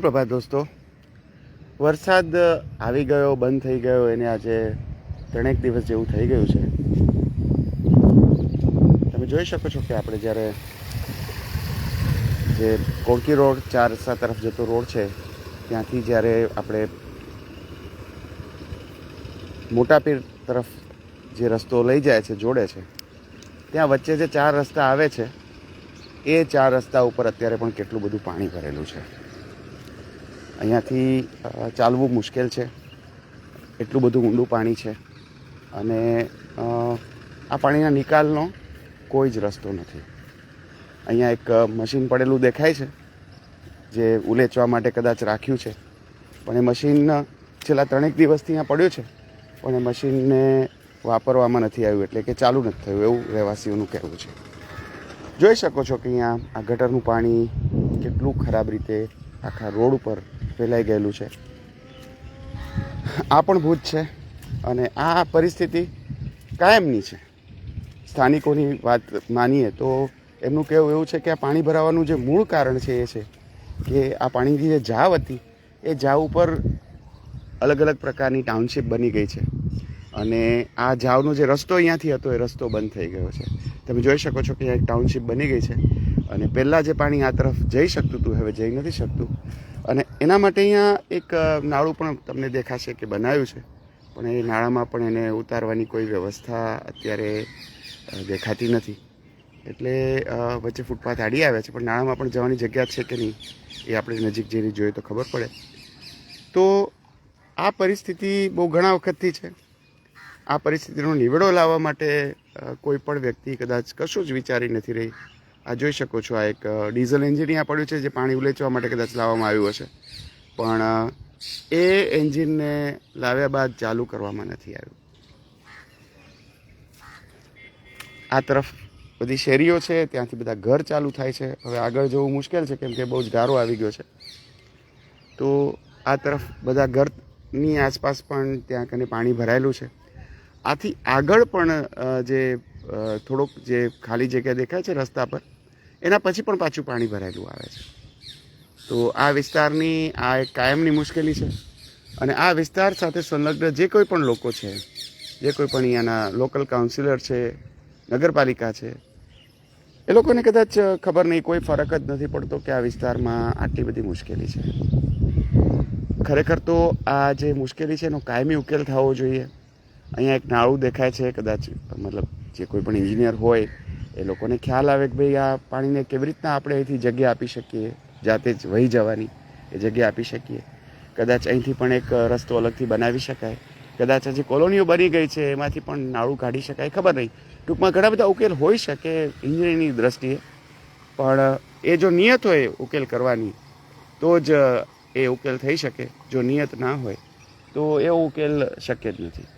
પ્રભાત દોસ્તો, વરસાદ આવી ગયો, બંધ થઈ ગયો, એને આજે ત્રણેક દિવસ જેવું થઈ ગયું છે. તમે જોઈ શકો છો કે આપણે જ્યારે જે કોળકી રોડ ચાર રસ્તા તરફ જતો રોડ છે, ત્યાંથી જ્યારે આપણે મોટાપીર તરફ જે રસ્તો લઈ જાય છે, જોડે છે, ત્યાં વચ્ચે જે ચાર રસ્તા આવે છે, એ ચાર રસ્તા ઉપર અત્યારે પણ કેટલું બધું પાણી ભરેલું છે. અહીંયાથી ચાલવું મુશ્કેલ છે. એટલું બધું ઊંડું પાણી છે. અને આ પાણીના નિકાલનો કોઈ જ રસ્તો નથી. અહીંયા એક મશીન પડેલું દેખાય છે, જે ઉલેચવા માટે કદાચ રાખ્યું છે. પણ એ મશીન છેલ્લા ત્રણેક દિવસથી અહીંયા પડ્યું છે. પણ એ મશીનને વાપરવામાં નથી આવ્યું, એટલે કે ચાલુ નથી થયું, એવું રહેવાસીઓનું કહેવું છે. જોઈ શકો છો કે અહીંયા આ ગટરનું પાણી કેટલું ખરાબ રીતે આખા રોડ ઉપર ફેલાઈ ગયેલું છે. આ પણ ભૂત છે અને આ પરિસ્થિતિ કાયમની છે. સ્થાનિકોની વાત માનીએ તો એમનું કહેવું એવું છે કે આ પાણી ભરાવાનું જે મૂળ કારણ છે એ છે કે આ પાણીની જે જાવ હતી એ જાવ ઉપર અલગ અલગ પ્રકારની ટાઉનશીપ બની ગઈ છે. અને આ જાવનો જે રસ્તો અહીંયાથી હતો એ રસ્તો બંધ થઈ ગયો છે. તમે જોઈ શકો છો કે અહીંયા એક ટાઉનશીપ બની ગઈ છે. અને પહેલાં જે પાણી આ તરફ જઈ શકતું હતું, હવે જઈ નથી શકતું. અને એના માટે અહીંયા એક નાળું પણ તમને દેખાશે કે બનાવ્યું છે. પણ એ નાળામાં પણ એને ઉતારવાની કોઈ વ્યવસ્થા અત્યારે દેખાતી નથી. એટલે વચ્ચે ફૂટપાથ આડી આવ્યા છે, પણ નાળામાં પણ જવાની જગ્યા છે કે નહીં, એ આપણે નજીક જઈને જોઈએ તો ખબર પડે. તો આ પરિસ્થિતિ બહુ ઘણા વખતથી છે. આ પરિસ્થિતિનો નિવેડો લાવવા માટે કોઈ પણ વ્યક્તિ કદાચ કશું જ વિચારી નથી રહી. આ જોઈ શકો છો, આ એક ડીઝલ એન્જિન અહીંયા પડ્યું છે, જે પાણી ઉલેચવા માટે કદાચ લાવવામાં આવ્યું હશે. પણ એ એન્જિનને લાવ્યા બાદ ચાલુ કરવામાં નથી આવ્યું. આ તરફ બધી શેરીઓ છે, ત્યાંથી બધા ઘર ચાલુ થાય છે. હવે આગળ જવું મુશ્કેલ છે, કેમ કે બહુ જ ગારો આવી ગયો છે. તો આ તરફ બધા ઘરની આસપાસ પણ ત્યાં કને પાણી ભરાયેલું છે. આથી આગળ પણ જે થોડોક જે ખાલી જગ્યા દેખાય છે રસ્તા પર એના પછી પણ પાછું પાણી ભરાયેલું આવે છે. તો આ વિસ્તારની આ એક કાયમની મુશ્કેલી છે. અને આ વિસ્તાર સાથે સંલગ્ન જે કોઈ પણ લોકો છે, જે કોઈ પણ અહીંયાના લોકલ કાઉન્સિલર છે, નગરપાલિકા છે, એ લોકોને કદાચ ખબર નહીં, કોઈ ફરક જ નથી પડતો કે આ વિસ્તારમાં આટલી બધી મુશ્કેલી છે. ખરેખર તો આ જે મુશ્કેલી છે એનો કાયમી ઉકેલ થવો જોઈએ. અહીંયા એક નાળું દેખાય છે, કદાચ મતલબ જે કોઈ પણ એન્જિનિયર હોય એ લોકોને ખ્યાલ આવે કે ભાઈ આ પાણીને કેવી રીતના આપણે અહીંથી જગ્યા આપી શકીએ, જાતે જ વહી જવાની એ જગ્યા આપી શકીએ. કદાચ અહીંથી પણ એક રસ્તો અલગથી બનાવી શકાય. કદાચ હજી કોલોનીઓ બની ગઈ છે, એમાંથી પણ નાળું કાઢી શકાય, ખબર નહીં. ટૂંકમાં ઘણા બધા ઉકેલ હોઈ શકે એન્જિનિયરિંગની દ્રષ્ટિએ, પણ એ જો નિયત હોય ઉકેલ કરવાની, તો જ એ ઉકેલ થઈ શકે, જો નિયત ના હોય, તો એવો ઉકેલ શક્ય જ નથી.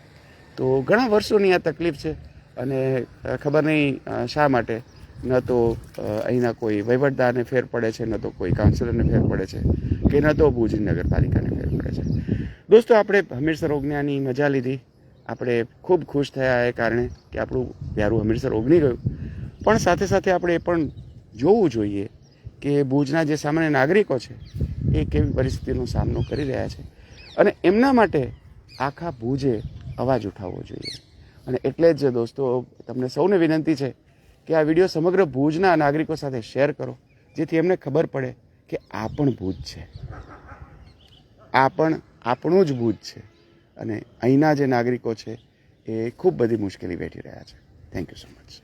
તો ઘણા વર્ષોની આ તકલીફ છે. અને ખબર નહીં શા માટે? ન તો અહીંના કોઈ વહીવટદારને ફેર પડે છે, ન તો કોઈ કાઉન્સિલરને ફેર પડે છે કે ન તો ભુજ નગરપાલિકાને ફેર પડે છે. દોસ્તો, આપણે હમીરસર ઓગણ્યાની મજા લીધી. આપણે ખૂબ ખુશ થયા એ કારણે કે આપણું પ્યારું હમીરસર ઓગની ગયું. પણ સાથે સાથે આપણે એ પણ જોવું જોઈએ કે ભુજના જે સામાન્ય નાગરિકો છે એ કેવી પરિસ્થિતિનો સામનો કરી રહ્યા છે. અને એમના માટે આખા ભુજે અવાજ ઉઠાવવો જોઈએ. અને એટલે જ દોસ્તો, તમને સૌને વિનંતી છે કે આ વીડિયો સમગ્ર ભુજના નાગરિકો સાથે શેર કરો, જેથી એમને ખબર પડે કે આ પણ ભુજ છે. આ પણ આપણું જ ભુજ છે. અને અહીંના જે નાગરિકો છે, એ ખૂબ બધી મુશ્કેલી વેઠી રહ્યા છે. Thank you so much